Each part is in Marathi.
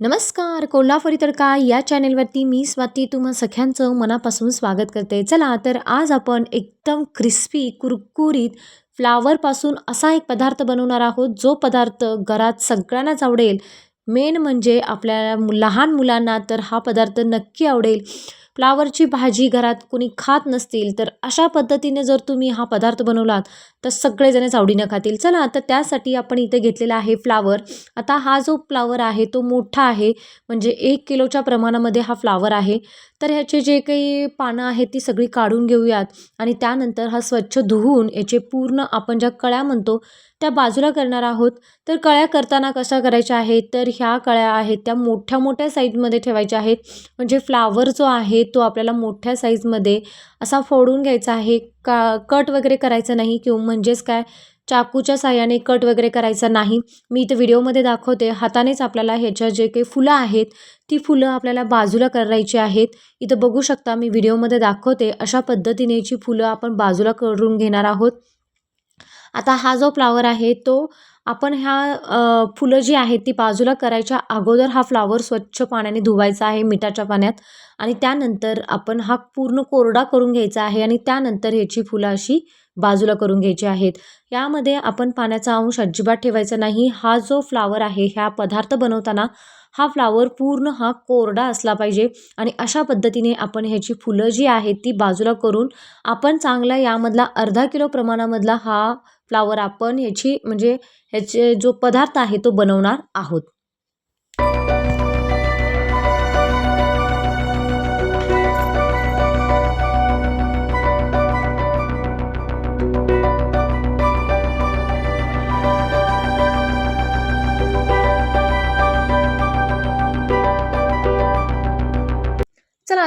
नमस्कार कोल्हापुरी तडका या चॅनेलवरती मी स्वाती तुम्हा सख्यांचं मनापासून स्वागत करते. चला तर आज आपण एकदम क्रिस्पी कुरकुरीत फ्लावरपासून असा एक पदार्थ बनवणार आहोत जो पदार्थ घरात सगळ्यांनाच आवडेल. मेन म्हणजे आपल्या मु- लहान मुलांना तर हा पदार्थ नक्की आवडेल. फ्लावरची भाजी घरात कोणी खात नसतील तर अशा पद्धतीने जर तुम्ही हा पदार्थ बनवलात तर सगळेजणच आवडीनं खातील. चला तर त्यासाठी आपण इथे घेतलेला आहे फ्लावर आता हा जो फ्लावर आहे तो मोठा आहे. म्हणजे एक किलोच्या प्रमाणामध्ये हा फ्लावर आहे. तर ह्याचे जे काही पानं आहेत ती सगळी काढून घेऊयात. आणि त्यानंतर हा स्वच्छ धुवून याचे पूर्ण आपण ज्या कळ्या म्हणतो त्या बाजूला करणार आहोत. तर कळ्या करताना कशा करायच्या आहेत? तर ह्या कळ्या आहेत त्या मोठ्या मोठ्या साईजमध्ये ठेवायच्या आहेत. म्हणजे फ्लावर जो आहे तो आपल्याला मोठ्या साईजमध्ये असा फोडून घ्यायचा आहे. का कट वगैरे करायचं नाही किंवा म्हणजेच काय? चाकूच्या साह्याने कट वगैरे करायचा नाही. मी इथं व्हिडिओमध्ये दाखवते हातानेच आपल्याला ह्याच्या जे काही फुलं आहेत ती फुलं आपल्याला बाजूला करायची आहेत. इथं बघू शकता मी व्हिडिओमध्ये दाखवते अशा पद्धतीने याची फुलं आपण बाजूला करून घेणार आहोत. आता हा जो फ्लावर आहे तो आपण ह्या फुलं जी आहेत ती बाजूला करायच्या अगोदर हा फ्लावर स्वच्छ पाण्याने धुवायचा आहे मिठाच्या पाण्यात आणि त्यानंतर आपण हा पूर्ण कोरडा करून घ्यायचा आहे आणि त्यानंतर ह्याची फुलं अशी बाजूला करून घ्यायची आहेत. यामध्ये आपण पाण्याचा अंश अजिबात ठेवायचा नाही. हा जो फ्लावर आहे ह्या पदार्थ बनवताना हा फ्लावर पूर्ण हा कोरडा असला पाहिजे. आणि अशा पद्धतीने आपण ह्याची फुलं जी आहेत ती बाजूला करून आपण चांगला यामधला अर्धा किलो प्रमाणामधला हा फ्लावर आपण ह्याची म्हणजे ह्याचे जो पदार्थ आहे तो बनवणार आहोत.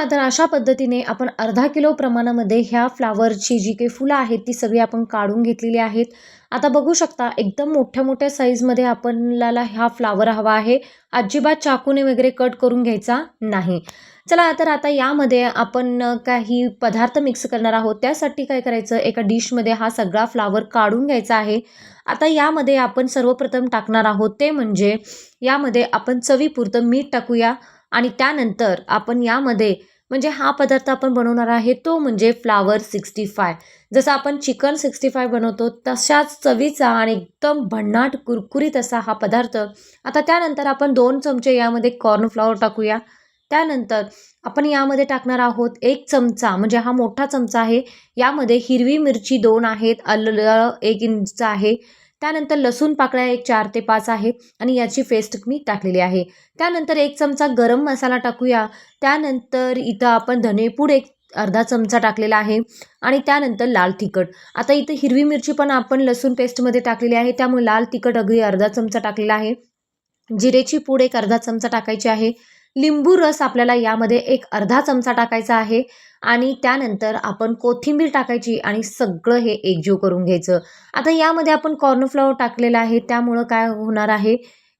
तर अशा पद्धतीने आपण अर्धा किलो प्रमाणामध्ये ह्या फ्लावरची जी काही फुलं आहेत ती सगळी आपण काढून घेतलेली आहेत. आता बघू शकता एकदम मोठ्या मोठ्या साईजमध्ये आपल्याला हा फ्लावर हवा आहे. अजिबात चाकूने वगैरे कट करून घ्यायचा नाही. चला तर आता यामध्ये आपण काही पदार्थ मिक्स करणार आहोत. त्यासाठी काय करायचं एका डिशमध्ये हा सगळा फ्लावर काढून घ्यायचा आहे. आता यामध्ये आपण सर्वप्रथम टाकणार आहोत ते म्हणजे यामध्ये आपण चवीपुरतं मीठ टाकूया. आणि त्यानंतर आपण यामध्ये म्हणजे हा पदार्थ आपण बनवणार आहे तो म्हणजे फ्लावर सिक्स्टी फाय. जसं आपण चिकन सिक्स्टी फाय बनवतो तशाच चवीचा आणि एकदम भन्नाट कुरकुरीत असा हा पदार्थ. आता त्यानंतर आपण दोन चमचे यामध्ये कॉर्नफ्लॉवर टाकूया. त्यानंतर आपण यामध्ये टाकणार आहोत एक चमचा म्हणजे हा मोठा चमचा आहे. यामध्ये हिरवी मिरची दोन आहेत आलं एक इंच आहे. त्यानंतर लसूण पाकळ्या एक चार ते पाच आहेत आणि याची पेस्ट मी टाकलेली आहे. त्यानंतर एक चमचा गरम मसाला टाकूया. त्यानंतर इथं आपण धनेपूड एक अर्धा चमचा टाकलेला आहे आणि त्यानंतर लाल तिखट. आता इथं हिरवी मिरची पण आपण लसूण पेस्टमध्ये टाकलेली आहे. त्यामुळे लाल तिखट अगदी अर्धा चमचा टाकलेला आहे. जिरेची पूड एक अर्धा चमचा टाकायची आहे. लिंबू रस आपल्याला यामध्ये एक अर्धा चमचा टाकायचा आहे आणि त्यानंतर आपण कोथिंबीर टाकायची आणि सगळं हे एकजीव करून घ्यायचं. आता यामध्ये आपण कॉर्नफ्लॉवर टाकलेलं आहे त्यामुळं काय होणार आहे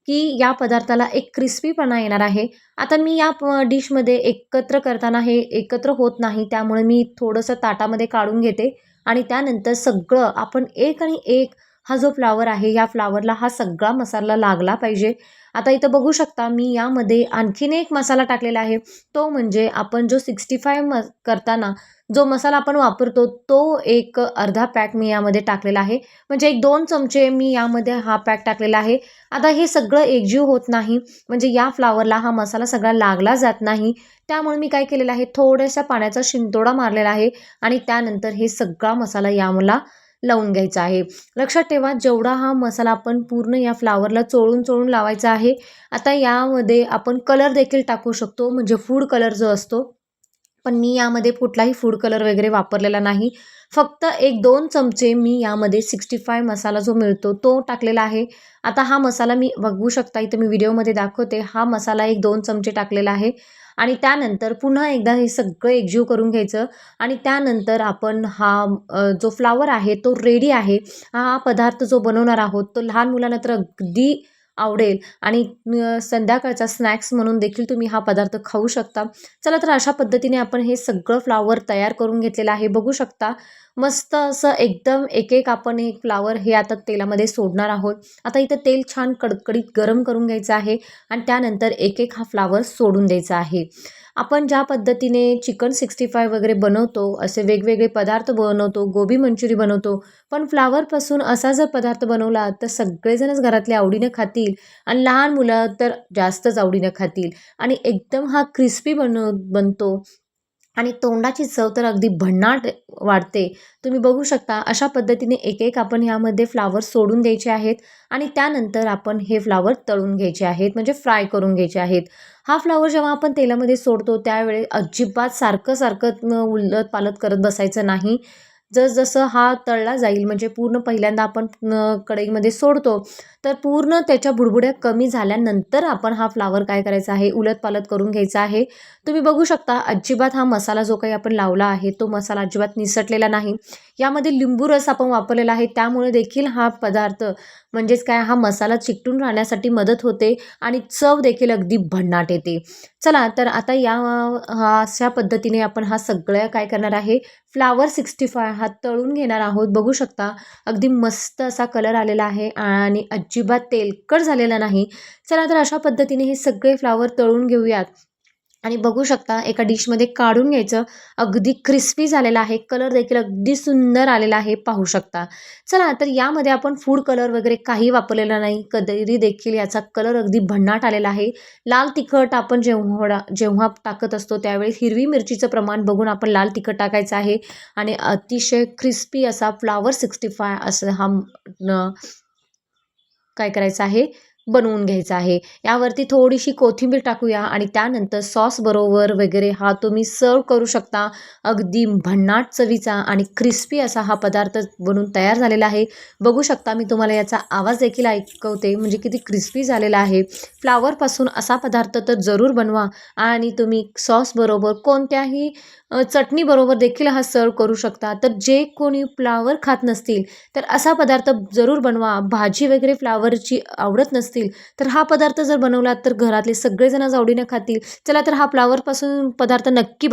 की या पदार्थाला एक क्रिस्पीपणा येणार आहे. आता मी या प डिशमध्ये एकत्र करताना हे एकत्र होत नाही त्यामुळे मी थोडंसं ताटामध्ये काढून घेते आणि त्यानंतर सगळं आपण एक आणि एक हा जो फ्लावर आहे या फ्लावरला हा सगळा मसाला लागला पाहिजे. आता इथं बघू शकता मी यामध्ये आणखीन एक मसाला टाकलेला आहे. तो म्हणजे आपण जो सिक्स्टी फाय म करताना जो मसाला आपण वापरतो तो एक अर्धा पॅक मी यामध्ये टाकलेला आहे. म्हणजे एक दोन चमचे मी यामध्ये हा पॅक टाकलेला आहे. आता हे सगळं एकजीव होत नाही. म्हणजे या फ्लावरला हा मसाला सगळा लागला जात नाही. त्यामुळे मी काय केलेलं आहे थोड्याशा पाण्याचा शिंतोडा मारलेला आहे. आणि त्यानंतर हे सगळा मसाला यामला लावून घ्यायचा आहे. लक्षात ठेवा जेवढा हा मसाला आपण पूर्ण या फ्लावरला चोळून चोळून लावायचा आहे आता यामध्ये आपण कलर देखील टाकू शकतो. म्हणजे फूड कलर जो असतो पण मी यामध्ये कुठलाही फूड कलर वगैरे वापरलेला नाही. फक्त एक दोन चमचे मी यामध्ये सिक्स्टी फाय मसाला जो मिळतो तो टाकलेला आहे. आता हा मसाला मी बघू शकता इथं मी व्हिडिओमध्ये दाखवते. हा मसाला एक दोन चमचे टाकलेला आहे. आणि त्यानंतर पुन्हा एकदा हे सगळं एकजीव करून घ्यायचं. आणि त्यानंतर आपण हा जो फ्लावर आहे तो रेडी आहे. हा पदार्थ जो बनवणार आहोत तो लहान मुलांना तर अगदी आवडेल. आणि संध्याकाळचा स्नॅक्स म्हणून देखील तुम्ही हा पदार्थ खाऊ शकता. चला तर अशा पद्धतीने आपण हे सगळं फ्लावर तयार करून घेतलेलं आहे. बघू शकता मस्त असं एकदम एक एक आपण एक फ्लावर हे आता तेलामध्ये सोडणार आहोत. आता इथं तेल छान कडकडीत गरम करून घ्यायचं आहे. आणि त्यानंतर एक एक हा फ्लावर सोडून द्यायचा आहे. आपण ज्या पद्धतीने चिकन सिक्स्टी फाय वगैरे बनवतो असे वेगवेगळे पदार्थ बनवतो गोबी मंचुरी बनवतो पण फ्लावरपासून असा जर पदार्थ बनवला तर सगळेजणच घरातले आवडीनं खातील आणि लहान मुलं तर जास्तच आवडीनं खातील. आणि एकदम हा क्रिस्पी बनव बनतो आणि तोंडाची चव तर अगदी भन्नाट वाढते. तुम्ही बघू शकता अशा पद्धतीने एक एक आपण ह्यामध्ये फ्लावर सोडून द्यायचे आहेत आणि त्यानंतर आपण हे फ्लावर तळून घ्यायचे आहेत म्हणजे फ्राय करून घ्यायचे आहेत. हा फ्लावर जेव्हा आपण तेलामध्ये सोडतो त्यावेळी अजिबात सारखं सारखं उलट पालत करत बसायचं नाही. जसजसं हा तळला जाईल म्हणजे पूर्ण पहिल्यांदा आपण कढईमध्ये सोडतो तर पूर्ण त्याच्या बुडबुड्या कमी झाल्यानंतर आपण हा फ्लावर काय करायचा आहे? उलटपालट करून घ्यायचा आहे. तुम्ही बघू शकता अजिबात हा मसाला जो काही आपण लावला आहे तो मसाला अजिबात निसटलेला नाही. यामध्ये लिंबू रस आपण वापरलेला आहे त्यामुळे देखील हा पदार्थ म्हणजेच काय? हा मसाला चिकटून राहण्यासाठी मदत होते आणि चव देखील अगदी भन्नाट येते. चला तर आता या अशा पद्धतीने आपण हा सगळं काय करणार आहे? फ्लावर सिक्स्टी फाय हा तळून घेणार आहोत. बघू शकता अगदी मस्त असा कलर आलेला आहे आणि अजिबात तेलकट झालेला नाही. चला तर अशा पद्धतीने हे सगळे फ्लावर तळून घेऊयात. आणि बघू शकता एका डिशमध्ये काढून घ्यायचं. अगदी क्रिस्पी झालेला आहे. कलर देखील अगदी सुंदर आलेला आहे पाहू शकता. चला तर यामध्ये आपण फूड कलर वगैरे काही वापरलेला नाही. कधी देखील याचा कलर अगदी भन्नाट आलेला आहे. लाल तिखट आपण जेव्हा जेव्हा टाकत असतो त्यावेळी हिरवी मिरचीचं प्रमाण बघून आपण लाल तिखट टाकायचं आहे. आणि अतिशय क्रिस्पी असा फ्लावर सिक्स्टी फाय असं हा काय करायचं आहे? बनवून घ्यायचा आहे. यावरती थोडीशी कोथिंबीर टाकूया आणि त्यानंतर सॉस बरोबर वगैरे हा तुम्ही सर्व करू शकता. अगदी भन्नाट चवीचा आणि क्रिस्पी असा हा पदार्थ बनून तयार झालेला आहे. बघू शकता मी तुम्हाला याचा आवाज देखील ऐकवते. म्हणजे किती क्रिस्पी झालेला आहे. फ्लावरपासून असा पदार्थ तर जरूर बनवा आणि तुम्ही सॉस बरोबर कोणत्याही चटणीबरोबर देखील हा सर्व करू शकता. तर जे कोणी फ्लावर खात नसतील तर असा पदार्थ जरूर बनवा. भाजी वगैरे फ्लावरची आवडत नसतील तर हा पदार्थ जर बनवला तर घरातले सगळेजण आवडीनं खातील. चला तर हा फ्लावरपासून पदार्थ नक्की